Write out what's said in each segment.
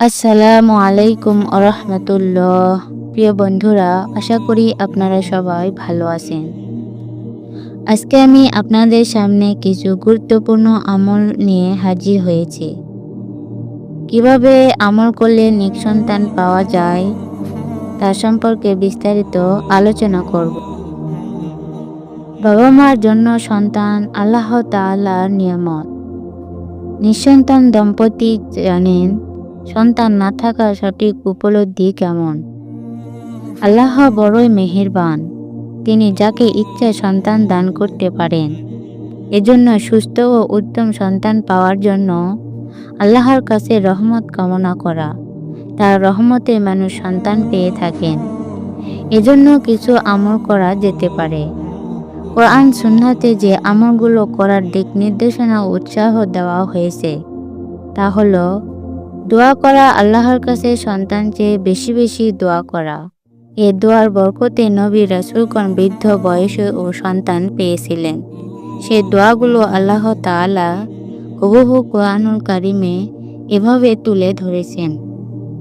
আসসালামু আলাইকুম আরহামতুল্লাহ প্রিয় বন্ধুরা, আশা করি আপনারা সবাই ভালো আছেন। আজকে আমি আপনাদের সামনে কিছু গুরুত্বপূর্ণ আমল নিয়ে হাজির হয়েছি। কীভাবে আমল করলে নিক সন্তান পাওয়া যায় তার সম্পর্কে বিস্তারিত আলোচনা করব। বাবা মার জন্য সন্তান আল্লাহ তাআলার নিয়ামত। নিঃসন্তান দম্পতি জানেন সন্তান না থাকার সঠিক উপলব্ধি কেমন? আল্লাহ বড়ই মেহেরবান। তিনি যাকে ইচ্ছা সন্তান দান করতে পারেন। এজন্য সুস্থ ও উত্তম সন্তান পাওয়ার জন্য আল্লাহর কাছে রহমত কামনা করা। তার রহমতে মানুষ সন্তান পেয়ে থাকেন। এজন্য কিছু আমল করা যেতে পারে। কোরআন সুন্নাতে যে আমলগুলো করার দিক নির্দেশনা উৎসাহ দেওয়া হয়েছে, তা হলো দোয়া করা আল্লাহর কাছে সন্তান চেয়ে বেশি বেশি দোয়া করা। এ দোয়ার বরকতে নবী রাসুলগণ বৃদ্ধ বয়সে ও সন্তান পেয়েছিলেন। সে দোয়াগুলো আল্লাহ তাআলা হুবহু কোরআনুল কারিমে এভাবে তুলে ধরেছেন।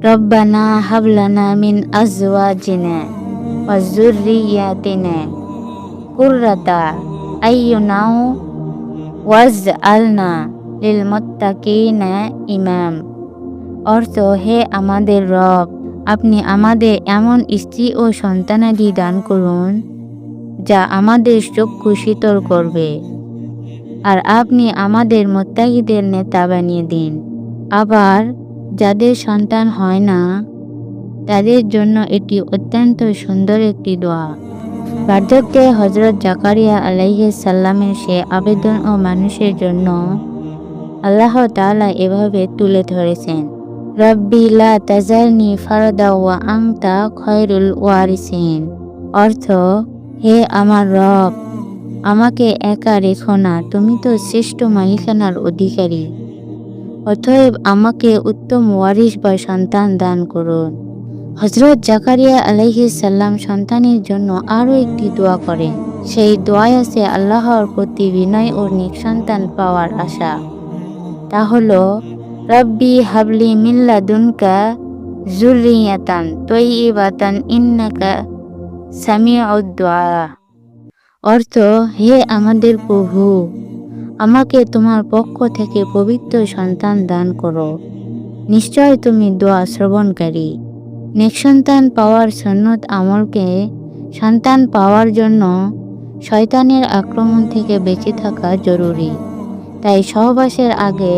রব্বানা হাবলানা মিন আজওয়াজিনা ওয়া যুররিয়াতিনা কুররাতা আইয়ুনাও ওয়াজআলনা লিল মুত্তাকিনা ইমাম। অর্থ, হে আমাদের রব, আপনি আমাদের এমন স্ত্রী ও সন্তানাদি দান করুন, যা আমাদের চক্ষু শীতল করবে। আর আপনি আমাদের মোত্তাকিদের নেতা বানিয়ে দিন। আবার যাদের সন্তান হয় না, তাদের জন্য এটি অত্যন্ত সুন্দর একটি দোয়া। বার্ধক্যে হজরত জাকারিয়া আলাইহিস সাল্লামের সে আবেদন ও মানুষের জন্য আল্লাহ তাআলা এভাবে তুলে ধরেছেন। রব্বি লা তাজালনি ফারদা ওয়া আংতা খয়রুল ওয়ারিসিন অর্থ, হে আমার রব, আমাকে একা রেখো না, তুমি তো শ্রেষ্ঠ মালিকানার অধিকারী। অতএব আমাকে উত্তম ওয়ারিস বা সন্তান দান করুন। হজরত জাকারিয়া আলাইহিস সাল্লাম সন্তানের জন্য আরও একটি দোয়া করেন। সেই দোয়ায় আছে আল্লাহর প্রতি বিনয় ও নিক সন্তান পাওয়ার আশা। তা হলো রব্বি হাবলি মিল্লা দুনকা জুরিয়াতান তৈবাতান ইন্নাকা সামিউদ্দোয়া অর্থ, হে আমাদের প্রভু, আমাকে তোমার পক্ষ থেকে পবিত্র সন্তান দান করো। নিশ্চয় তুমি দোয়া শ্রবণকারী। নেক সন্তান পাওয়ার সন্ন্যত আমলকে সন্তান পাওয়ার জন্য শয়তানের আক্রমণ থেকে বেঁচে থাকা জরুরি। তাই সহবাসের আগে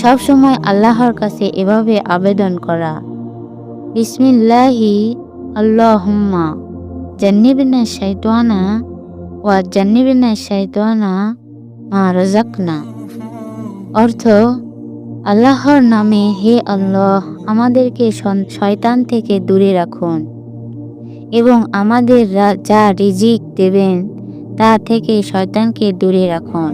সবসময় আল্লাহর কাছে এভাবে আবেদন করা। বিসমিল্লাহি আল্লাহুম্মা, জান্নিবিনা শাইতানা ওয়া জান্নিবিনা শাইতানা মা রাজাকনা অর্থ, আল্লাহর নামে হে আল্লাহ, আমাদেরকে শয়তান থেকে দূরে রাখুন এবং আমাদের যা রিজিক দেবেন, তা থেকে শয়তানকে দূরে রাখুন।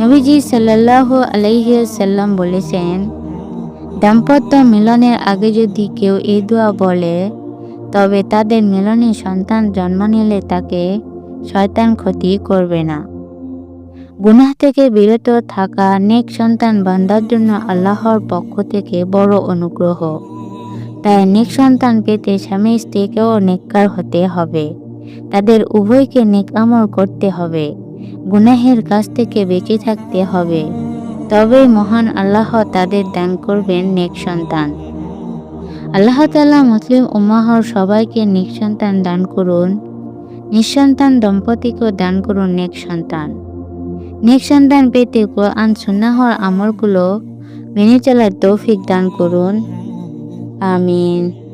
নবীজি সাল্লাহ আলাইসাল্লাম বলেছেন, দাম্পত্য মিলনের আগে যদি কেউ এই দোয়া বলে, তবে তাদের মিলনে সন্তান জন্ম নিলে তাকে শয়তান ক্ষতি করবে না। গুনাহ থেকে বিরত থাকা নেক সন্তান বান্দার জন্য আল্লাহর পক্ষ থেকে বড় অনুগ্রহ। তাই নেক সন্তান পেতে স্বামী স্ত্রীকেও নেককার হতে হবে। তাদের উভয়কে নেক আমল করতে হবে। গুনাহের কাছ থেকে বেঁচে থাকতে হবে। তবেই মহান আল্লাহ তাদের দান করবেন নেক সন্তান। আল্লাহ তালা মুসলিম উম্মাহর সবাইকে নেক সন্তান দান করুন, নিঃসন্তান দম্পতিকেও দান করুন নেক সন্তান। নেক সন্তান পেতে কোরআন, সুন্নাহর আমলগুলো মেনে চলার তৌফিক দান করুন। আমিন।